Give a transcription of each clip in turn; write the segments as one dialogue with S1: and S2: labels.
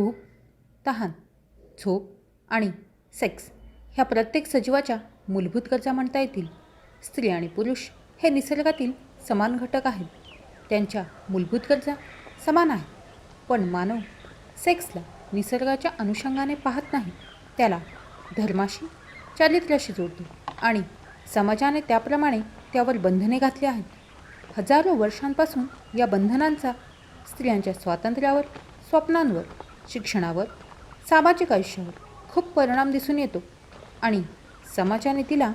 S1: भूक तहान झोप आणि सेक्स ह्या प्रत्येक सजीवाच्या मूलभूत गरजा म्हणता येतील. स्त्री आणि पुरुष हे निसर्गातील समान घटक आहेत. त्यांच्या मूलभूत गरजा समान आहेत. पण मानव सेक्सला निसर्गाच्या अनुषंगाने पाहत नाही. त्याला धर्माशी चारित्र्याशी जोडतो आणि समाजाने त्याप्रमाणे त्यावर बंधने घातली आहेत. हजारो वर्षांपासून या बंधनांचा स्त्रियांच्या स्वातंत्र्यावर स्वप्नांवर शिक्षणावर सामाजिक आयुष्यावर खूप परिणाम दिसून येतो. आणि समाजाने तिला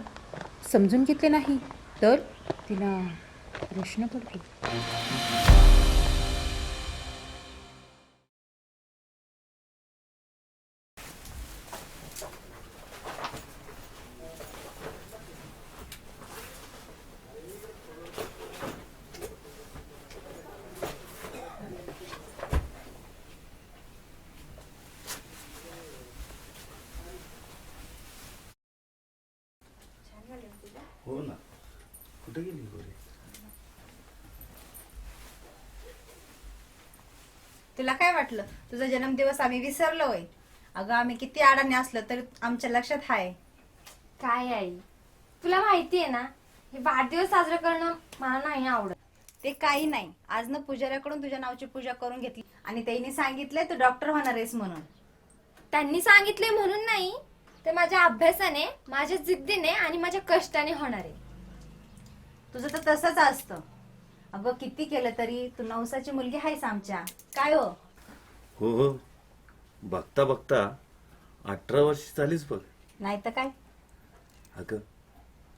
S1: समजून घेतले नाही तर तिला प्रश्न पडतो.
S2: हो ना कुठे गेली गोरी?
S3: तुला काय वाटलं? तुझा जन्मदिवस आम्ही विसरलो होय. अगं आम्ही किती अडाणी असलो तरी आमच्या लक्षात हाय.
S4: काय आई? तुला माहिती आहे ना हे वाढदिवस साजरा करणं मला नाही आवडत.
S3: ते काही नाही. आज ना पुजाऱ्याकडून तुझ्या नावची पूजा करून घेतली. आणि त्यांनी सांगितलंय तू डॉक्टर होणार आहेस म्हणून.
S4: त्यांनी सांगितले म्हणून नाही. ते माझ्या अभ्यासाने माझ्या जिद्दीने आणि माझ्या कष्टाने होणार आहे.
S3: तुझं तर तसंच असतं. अगं किती केलं तरी तू नवसाची मुलगी आहेस आमच्या. काय हो?
S2: हो हो. बघता बघता अठरा वर्ष झालीच बघ.
S3: नाही तर काय?
S2: अगं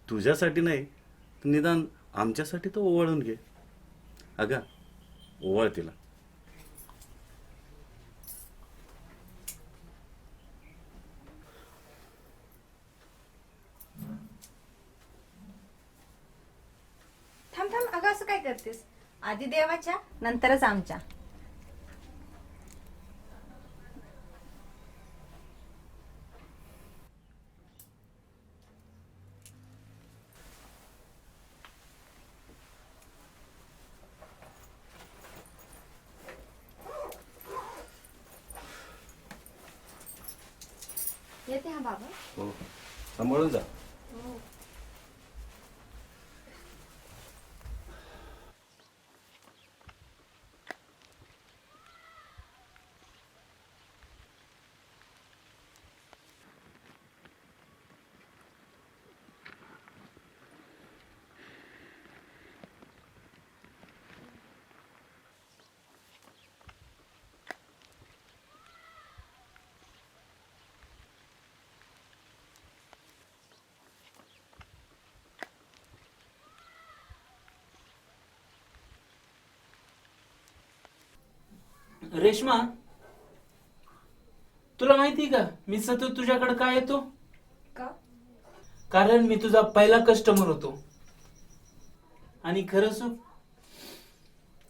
S2: तुझ्यासाठी नाही निदान आमच्यासाठी तर ओवाळून घे. अगं ओवाळ तिला
S3: थांब थांब अगं असं काय करतेस? आधी देवाच्या नंतरच आमच्या.
S4: येते हा बाबा?
S2: हो. सांभाळून जा.
S5: रेश्मा तुला माहिती का? मी सतत तुझ्याकडे काय येतो?
S4: का?
S5: कारण मी तुझा पहिला कस्टमर होतो. आणि खरं सुख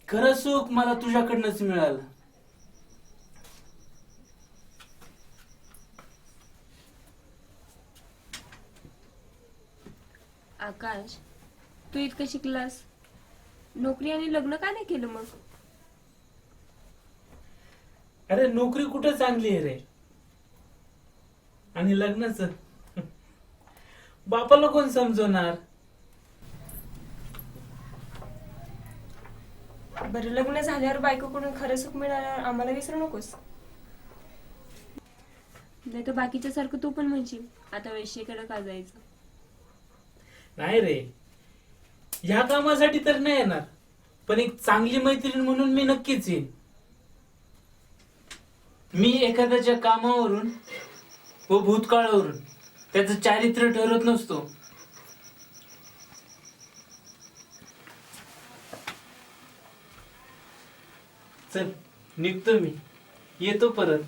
S5: खरं सुख मला तुझ्याकडनंच मिळालं.
S6: आकाश तू इतकं शिकलास? नोकरी आणि लग्न का नाही केलं मग?
S5: अरे नोकरी कुठं चांगली आहे रे? आणि लग्नाच? बापाला कोण समजवणार?
S6: बरं लग्न झाल्यावर बायकोकडून खरं सुख मिळाल्यावर आम्हाला विसरू नकोस. नाही तर बाकीच्या सारखं तू पण म्हणशील आता वैश्यकडे का जायचं?
S5: नाही रे. ह्या कामासाठी तर नाही येणार. पण एक चांगली मैत्रीण म्हणून मी नक्कीच येईन. मी एखाद्याच्या कामावरून व भूतकाळावरून त्याचं चारित्र्य ठरत नसतो. चल निघतो मी. येतो परत.